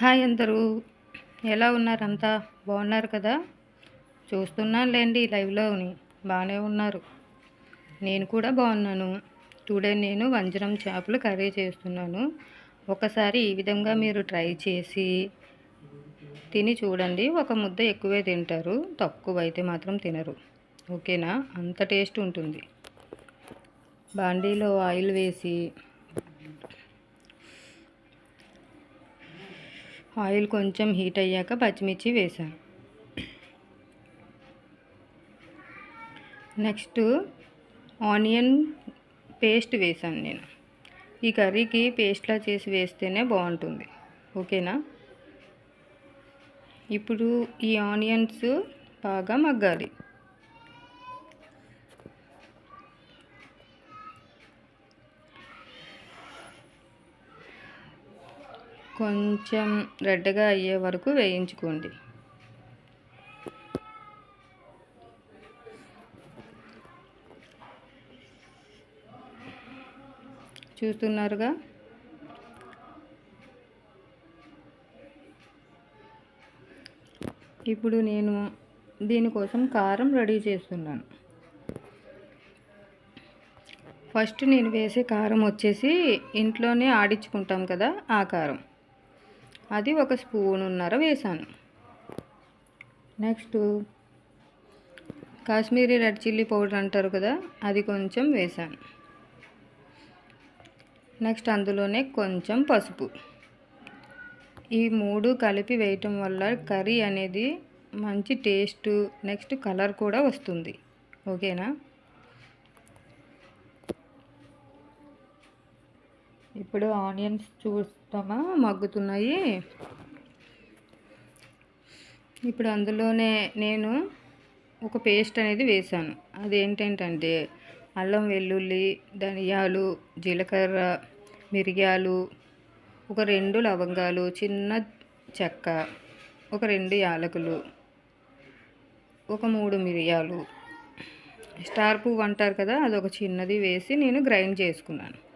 Hi అందరూ. ఎలా ఉన్నారంతా బాగున్నారు కదా? చూస్తున్నాను లేండి లైవ్లోని. బాగానే ఉన్నారు. నేను కూడా బాగున్నాను. టుడే నేను వంజరం చేపలు కర్రీ చేస్తున్నాను. ఒకసారి ఈ విధంగా మీరు ట్రై చేసి తిని చూడండి. ఒక ముద్ద ఎక్కువే తింటారు. తక్కువ అయితే మాత్రం తినరు. ఓకేనా? అంత టేస్ట్ ఉంటుంది. బాండీలో ఆయిల్ వేసి ఆయిల్ కొంచెం హీట్ అయ్యాక పచ్చిమిర్చి వేసాను నెక్స్ట్ ఆనియన్ పేస్ట్ వేసాను నేను. ఈ కర్రీకి పేస్ట్లా చేసి వేస్తేనే బాగుంటుంది. ఓకేనా? ఇప్పుడు ఈ ఆనియన్స్ బాగా మగ్గాలి. కొంచెం రెడ్గా అయ్యే వరకు వేయించుకోండి. చూస్తున్నారుగా? ఇప్పుడు నేను దీనికోసం కారం రెడీ చేస్తున్నాను. ఫస్ట్ నేను వేసే కారం వచ్చేసి ఇంట్లోనే ఆడించుకుంటాం కదా ఆ కారం. అది ఒక స్పూనున్నర వేసాను. Next Kashmiri red chilli powder అంటారు కదా అది కొంచెం వేసాను. నెక్స్ట్ అందులోనే కొంచెం పసుపు. ఈ మూడు కలిపి వేయటం వల్ల కర్రీ అనేది మంచి టేస్ట్ నెక్స్ట్ కలర్ కూడా వస్తుంది. ఓకేనా? ఇప్పుడు ఆనియన్స్ చూస్తామా? మగ్గుతున్నాయి. ఇప్పుడు అందులోనే నేను ఒక పేస్ట్ అనేది వేసాను అదేంటంటే అల్లం వెల్లుల్లి ధనియాలు జీలకర్ర మిరియాలు ఒక రెండు లవంగాలు చిన్న చెక్క ఒక రెండు యాలకులు ఒక మూడు మిరియాలు. స్టార్ పువ్వు అంటారు కదా అదొక చిన్నది వేసి నేను గ్రైండ్ చేసుకున్నాను.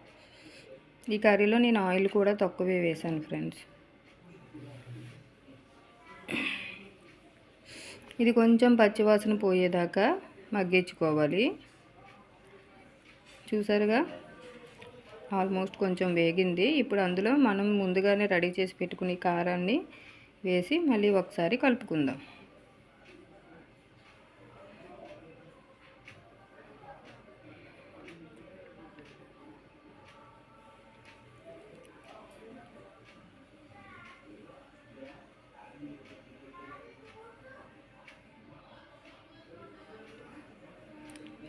ఈ కర్రీలో నేను ఆయిల్ కూడా తక్కువే వేసాను ఫ్రెండ్స్. ఇది కొంచెం పచ్చివాసన పోయేదాకా మగ్గించుకోవాలి. చూసారుగా? ఆల్మోస్ట్ కొంచెం వేగింది. ఇప్పుడు అందులో మనం ముందుగానే రెడీ చేసి పెట్టుకుని కారాన్ని వేసి మళ్ళీ ఒకసారి కలుపుకుందాం.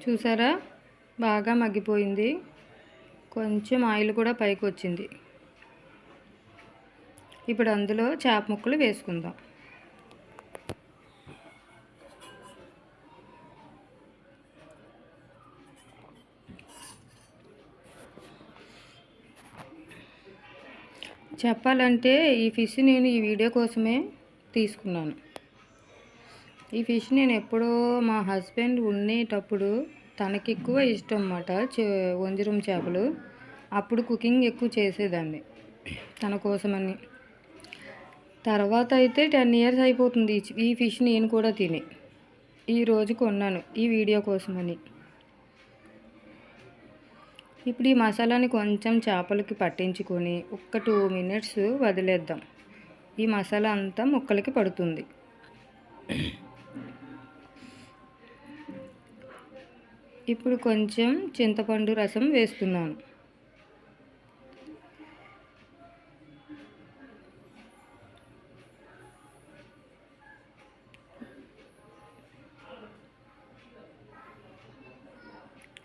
చూసారా? బాగా మగ్గిపోయింది. కొంచెం ఆయిల్ కూడా పైకి వచ్చింది ఇప్పుడు అందులో చేప ముక్కలు వేసుకుందాం. చెప్పాలంటే ఈ ఫిష్ నేను ఈ వీడియో కోసమే తీసుకున్నాను. ఈ ఫిష్ నేను ఎప్పుడో మా హస్బెండ్ ఉండేటప్పుడు తనకి ఎక్కువ ఇష్టం అన్నమాట వంజరం చేపలు. అప్పుడు కుకింగ్ ఎక్కువ చేసేదాన్ని తన కోసమని. తర్వాత అయితే టెన్ ఇయర్స్ అయిపోతుంది ఈ ఫిష్ నేను కూడా తిని. ఈరోజు కొన్నాను ఈ వీడియో కోసమని. ఇప్పుడు ఈ మసాలాని కొంచెం చేపలకి పట్టించుకొని ఒక్క టూ మినిట్స్ వదిలేద్దాం. ఈ మసాలా అంతా ముక్కలకి పడుతుంది. ఇప్పుడు కొంచెం చింతపండు రసం వేస్తున్నాను.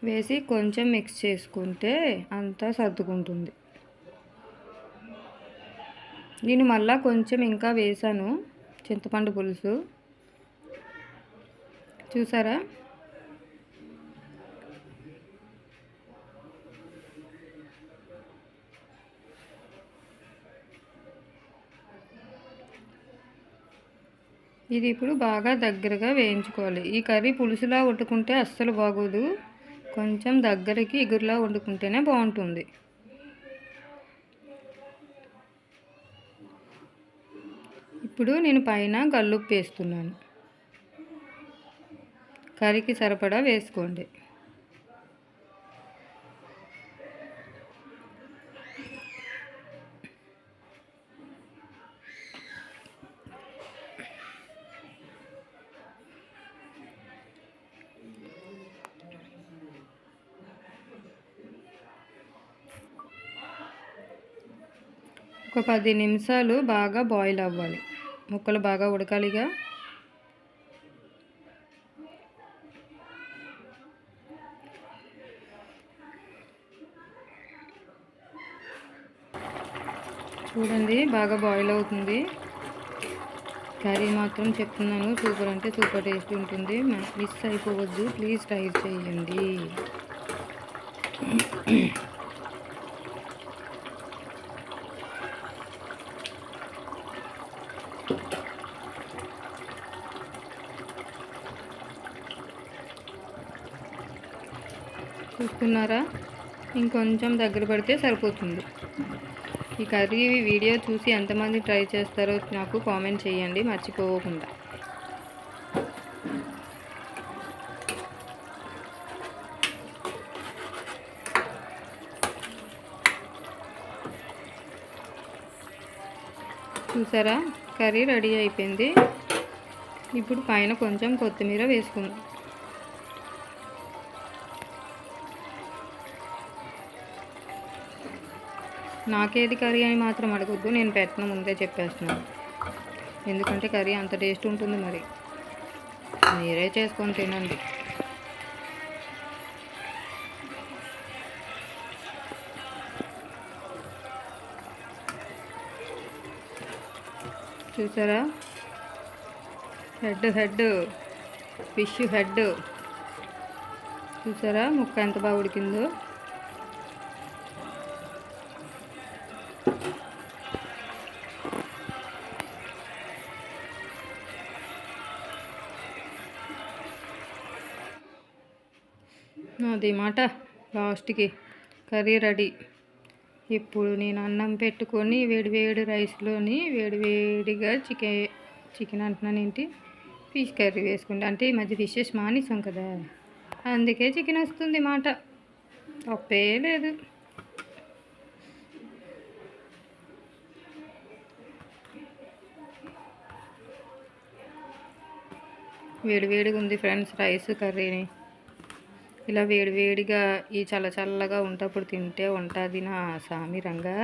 వేసి కొంచెం మిక్స్ చేసుకుంటే అంతా సర్దుకుంటుంది. నేను మళ్ళా కొంచెం ఇంకా వేసాను చింతపండు పులుసు. చూసారా? ఇది ఇప్పుడు బాగా దగ్గరగా వేయించుకోవాలి. ఈ కర్రీ పులుసులా వండుకుంటే అస్సలు బాగోదు. కొంచెం దగ్గరికి ఎగురులా వండుకుంటేనే బాగుంటుంది. ఇప్పుడు నేను పైన గల్లుప్పు వేస్తున్నాను. కర్రీకి సరిపడా వేసుకోండి. ఒక పది నిమిషాలు బాగా బాయిల్ అవ్వాలి. ముక్కలు బాగా ఉడకాలిగా. చూడండి బాగా బాయిల్ అవుతుంది. కర్రీ మాత్రం చెప్తున్నాను. సూపర్ అంటే సూపర్ టేస్ట్ ఉంటుంది. మిస్ అయిపోవద్దు. ప్లీజ్ ట్రై చేయండి. చూస్తున్నారా? ఇంకొంచెం దగ్గర పడితే సరిపోతుంది. ఈ కర్రీ వీడియో చూసి ఎంతమంది ట్రై చేస్తారో నాకు కామెంట్ చేయండి మర్చిపోకుండా. చూసారా? కర్రీ రెడీ అయిపోయింది. ఇప్పుడు పైన కొంచెం కొత్తిమీర వేసుకుందాం. నాకేది కర్రీ అని మాత్రం అడగొద్దు నేను పెట్టిన ముందే చెప్పేస్తున్నాను ఎందుకంటే కర్రీ అంత టేస్ట్ ఉంటుంది మరి. మీరే చేసుకొని తినండి. చూసారా? Head head fish head. చూసారా ముక్క ఎంత బాగా ఉడికిందో? అది మాట లాస్ట్కి కర్రీ రెడీ. ఇప్పుడు నేను అన్నం పెట్టుకొని వేడి వేడి రైస్లోని వేడివేడిగా చికెన్ చికెన్ అంటున్నాను ఏంటి? ఫిష్ కర్రీ వేసుకుంటా. అంటే ఈ మధ్య ఫిషెస్ మానేసాం కదా. అందుకే చికెన్ వస్తుంది మాట. తప్పే లేదు. వేడి వేడిగా ఉంది ఫ్రెండ్స్ రైస్ కర్రీని. ఇలా వేడివేడిగా ఈ చల్ల చల్లగా ఉంటప్పుడు తింటే ఉంటుంది నా సామి రంగా.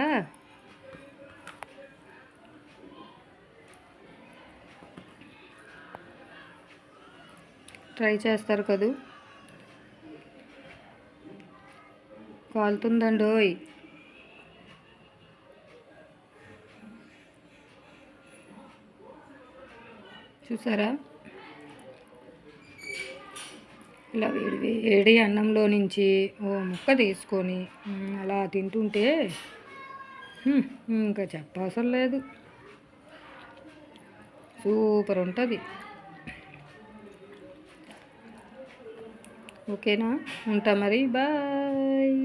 ట్రై చేస్తారు కదూ? కాలుతుందండి ఓయ్ చూసారా? ఇలా వేడి వేడి అన్నంలో నుంచి ఓ ముక్క తీసుకొని అలా తింటుంటే ఇంకా చెప్పవసరం లేదు. సూపర్ ఉంటుంది. ఓకేనా? ఉంటా మరి. బాయ్.